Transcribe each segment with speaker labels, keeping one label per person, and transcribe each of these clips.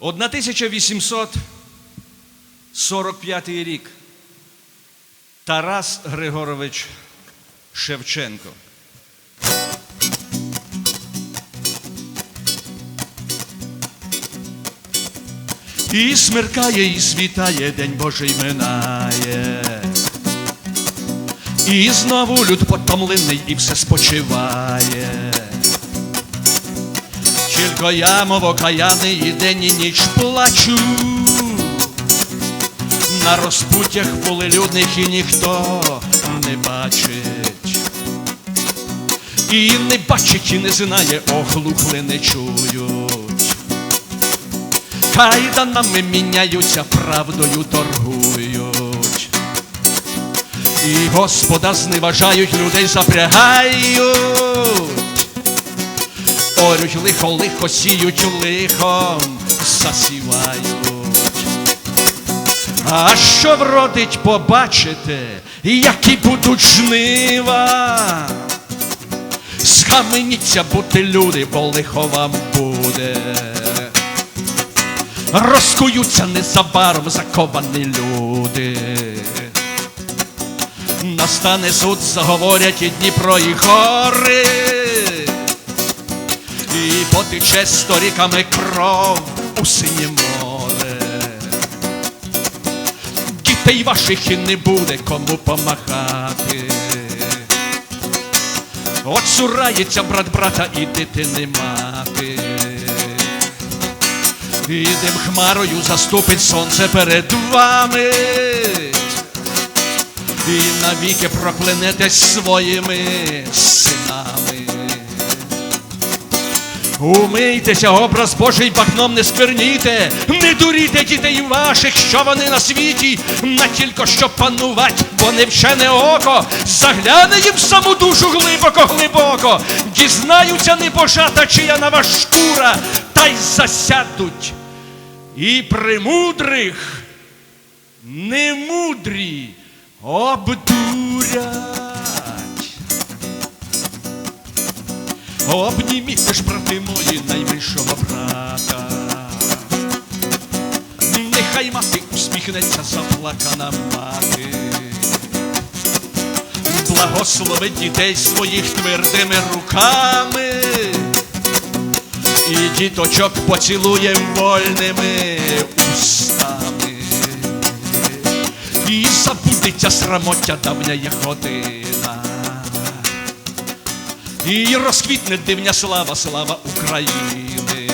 Speaker 1: 1845 рік. Тарас Григорович Шевченко. І смеркає, і світає, день Божий минає. І знову люд потомлений і все спочиває. Тільки я, мов окаяний, і день і ніч плачу. На розпуттях волелюдних і ніхто не бачить. І не бачить, і не знає, оглухли не чують. Кайданами міняються, правдою торгують. І Господа зневажають, людей запрягають. Орють лихо, лихо сіють, лихом засівають. А що вродить, побачите, які будуть жнива. Схаменіться бути люди, бо лихо вам буде. Розкуються незабаром заковані люди. Настане суд, заговорять і Дніпро, і гори. Потече сторіками кров у синє море. Дітей ваших і не буде кому помахати. От цурається брат брата і дитини мати. І дим хмарою заступить сонце перед вами. І навіки проклянетесь своїми синами. Умийтеся, образ Божий багном не скверніте, не дуріте дітей ваших, що вони на світі, на тільки що панувати, бо не вчене око, загляне їм саму душу глибоко, глибоко, дізнаються небожата, чия нова шкура, та й засядуть. І примудрих немудрі обдурять. Обніміться ж, брати мої, найменшого брата. Нехай мати усміхнеться заплакана мати. Благословить дітей своїх твердими руками. І діточок поцілує вольними устами. І забудеться срамотя давня година. І розквітне дивня слава, слава України.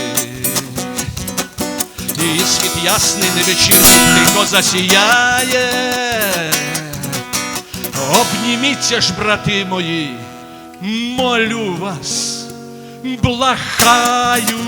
Speaker 1: І світ ясний невечірний засіяє. Обніміться ж, брати мої, молю вас, благаю.